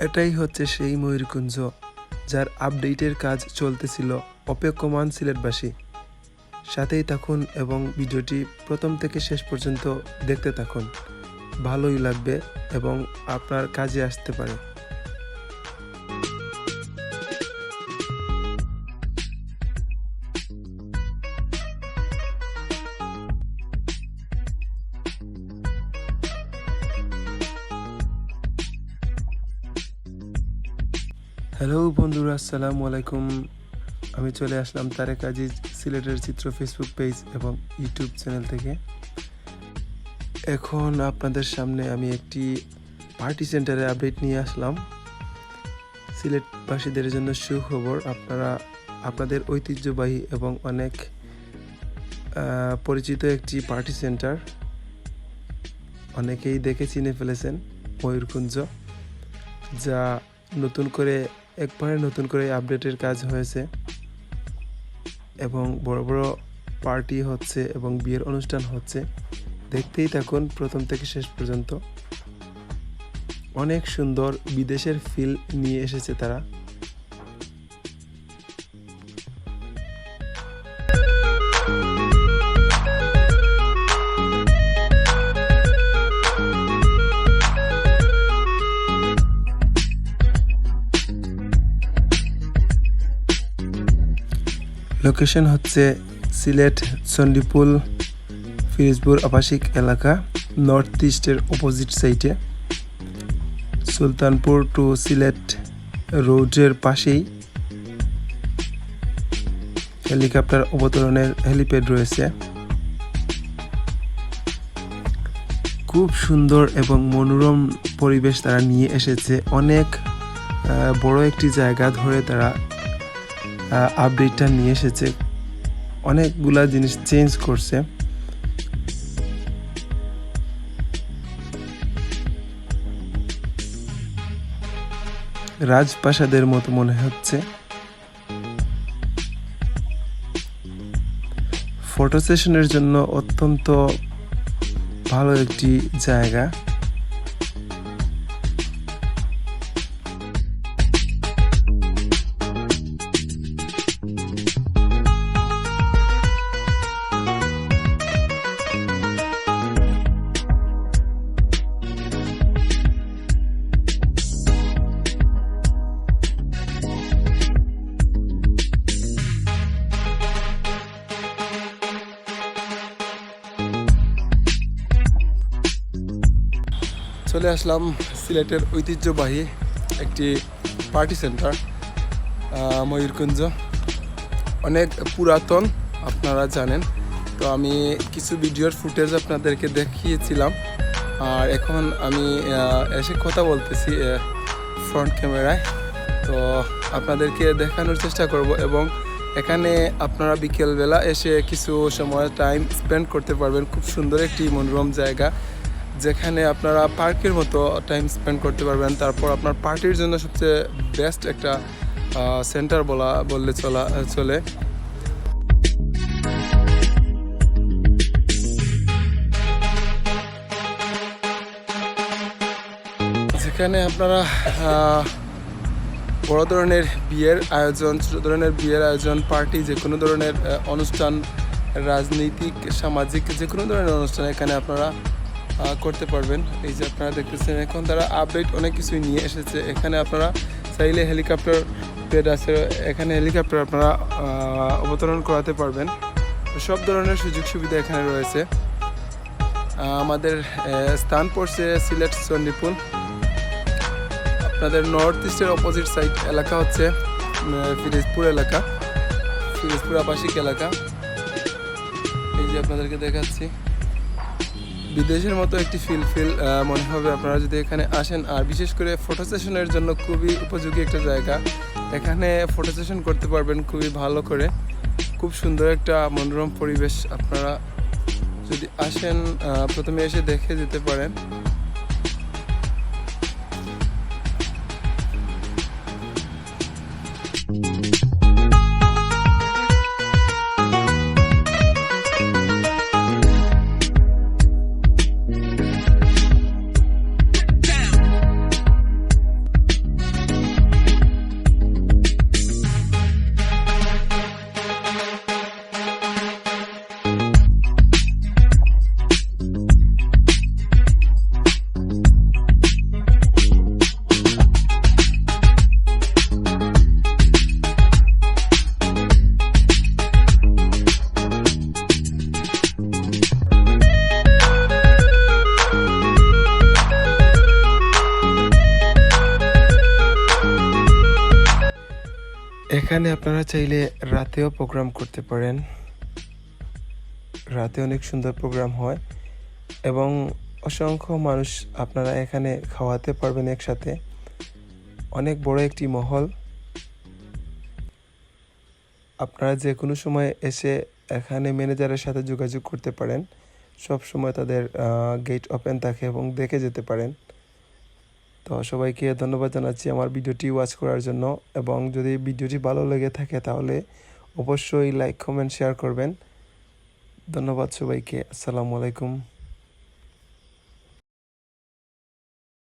এটাই হচ্ছে সেই ময়ূরকুঞ্জ, যার আপডেটের কাজ চলতেছিল অপেক্ষমান সিলেটবাসী। সাথেই থাকুন এবং ভিডিওটি প্রথম থেকে শেষ পর্যন্ত দেখতে থাকুন। ভালোই লাগবে এবং আপনার কাজে আসতে পারে। হ্যালো বন্ধুরা, আসসালামু আলাইকুম। আমি চলে আসলাম তারেক আজিজ সিলেটের চিত্র ফেসবুক পেজ এবং ইউটিউব চ্যানেল থেকে। এখন আপনাদের সামনে আমি একটি পার্টি সেন্টারে আপডেট নিয়ে আসলাম। সিলেটবাসীদের জন্য সুখবর, আপনারা, আপনাদের ঐতিহ্যবাহী এবং অনেক পরিচিত একটি পার্টি সেন্টার অনেকেই দেখে চিনে ফেলেছেন ময়ূরকুঞ্জ, যা নতুন করে একবারে নতুন করে আপডেটের কাজ হয়েছে এবং বড় বড় পার্টি হচ্ছে এবং বিয়ের অনুষ্ঠান হচ্ছে। দেখতেই থাকুন প্রথম থেকে শেষ পর্যন্ত। অনেক সুন্দর বিদেশের ফিল নিয়ে এসেছে তারা। লোকেশন হচ্ছে সিলেট, চণ্ডীপুল ফিরোজপুর আবাসিক এলাকা নর্থ ইস্টের অপোজিট সাইডে সুলতানপুর টু সিলেট রোডের পাশেই। হেলিকপ্টার অবতরণের হেলিপ্যাড রয়েছে। খুব সুন্দর এবং মনোরম পরিবেশ তারা নিয়ে এসেছে। অনেক বড় একটি জায়গা ধরে তারা আপডেটটা নিয়ে এসেছে। অনেকগুলা জিনিস চেঞ্জ করছে। রাজপ্রাসাদের মতো মনে হচ্ছে। ফটো সেশনের জন্য অত্যন্ত ভালো একটি জায়গা। চলে আসলাম সিলেটের ঐতিহ্যবাহী একটি পার্টি সেন্টার ময়ূরকুঞ্জ। অনেক পুরাতন, আপনারা জানেন। তো আমি কিছু ভিডিওর ফুটেজ আপনাদেরকে দেখিয়েছিলাম। আর এখন আমি এসে কথা বলতেছি ফ্রন্ট ক্যামেরায়। তো আপনাদেরকে দেখানোর চেষ্টা করব এবং এখানে আপনারা বিকেলবেলা এসে কিছু সময় টাইম স্পেন্ড করতে পারবেন। খুব সুন্দর একটি মনোরম জায়গা। যেখানে আপনারা পার্কের মতো টাইম স্পেন্ড করতে পারবেন। তারপর আপনার পার্টির জন্য সবচেয়ে বেস্ট একটা সেন্টার বলা, বললে চলা, চলে। যেখানে আপনারা বড় ধরনের বিয়ের আয়োজন, ছোট ধরনের বিয়ের আয়োজন পার্টি যে কোনো ধরনের অনুষ্ঠান, রাজনৈতিক, সামাজিক যে কোনো ধরনের অনুষ্ঠান, এখানে আপনারা করতে পারবেন। এই যে আপনারা দেখতেছেন, এখন তারা আপডেট অনেক কিছুই নিয়ে এসেছে। এখানে আপনারা চাইলে হেলিকপ্টার বেড আছে। এখানে হেলিকপ্টার আপনারা অবতরণ করাতে পারবেন। সব ধরনের সুযোগ সুবিধা এখানে রয়েছে। আমাদের স্থান পড়ছে সিলেট চণ্ডীপুর আপনাদের নর্থ ইস্টের অপোজিট সাইড এলাকা হচ্ছে ফিরোজপুর এলাকা। ফিরোজপুর আবাসিক এলাকা। এই যে আপনাদেরকে দেখাচ্ছি। বিদেশের মতো একটি ফিল ফিল মনে হবে আপনারা যদি এখানে আসেন। আর বিশেষ করে ফটো সেশনের জন্য খুবই উপযোগী একটা জায়গা। এখানে ফটো সেশন করতে পারবেন খুবই ভালো করে। খুব সুন্দর একটা মনোরম পরিবেশ আপনারা যদি আসেন প্রথমে এসে দেখে যেতে পারেন। এখানে আপনারা চাইলে রাতেও প্রোগ্রাম করতে পারেন। রাতে অনেক সুন্দর প্রোগ্রাম হয় এবং অসংখ্য মানুষ আপনারা এখানে খাওয়াতে পারবেন একসাথে। অনেক বড় একটি মহল। আপনারা যে কোনো সময় এসে এখানে ম্যানেজারের সাথে যোগাযোগ করতে পারেন। সব সময় তাদের গেট ওপেন থাকে এবং দেখে যেতে পারেন। তো সবাইকে ধন্যবাদ জানাচ্ছি আমার ভিডিওটি ওয়াচ করার জন্য এবং যদি ভিডিওটি ভালো লেগে থাকে তাহলে অবশ্যই লাইক কমেন্ট শেয়ার করবেন। ধন্যবাদ সবাইকে। আসসালামু আলাইকুম।